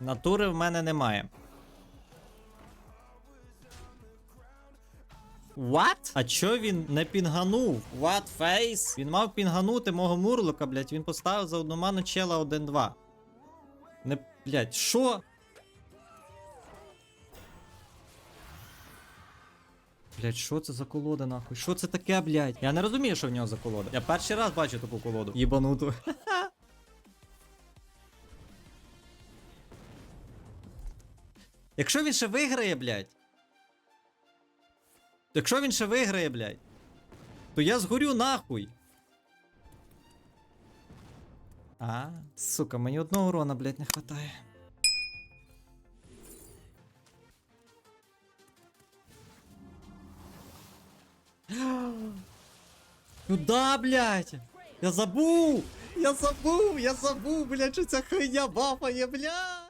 Натури в мене немає. What? А чо він не пінганув? What face? Він мав пінганути мого мурлока, блять. Він поставив за одну ману чела 1-2. Не, блять, що? Блять, що це за колода, нахуй? Що це таке, блять? Я не розумію, що в нього за колода. Я перший раз бачу таку колоду. Єбануту. Якщо він ще виграє, блядь. Якщо він ще виграє, блядь, то я згорю нахуй. А, сука, мені одного урона, блядь, не хватає. Ну да, блядь! Я забув! Я забув! Я забув, блядь, що ця хуйня бафає, блядь!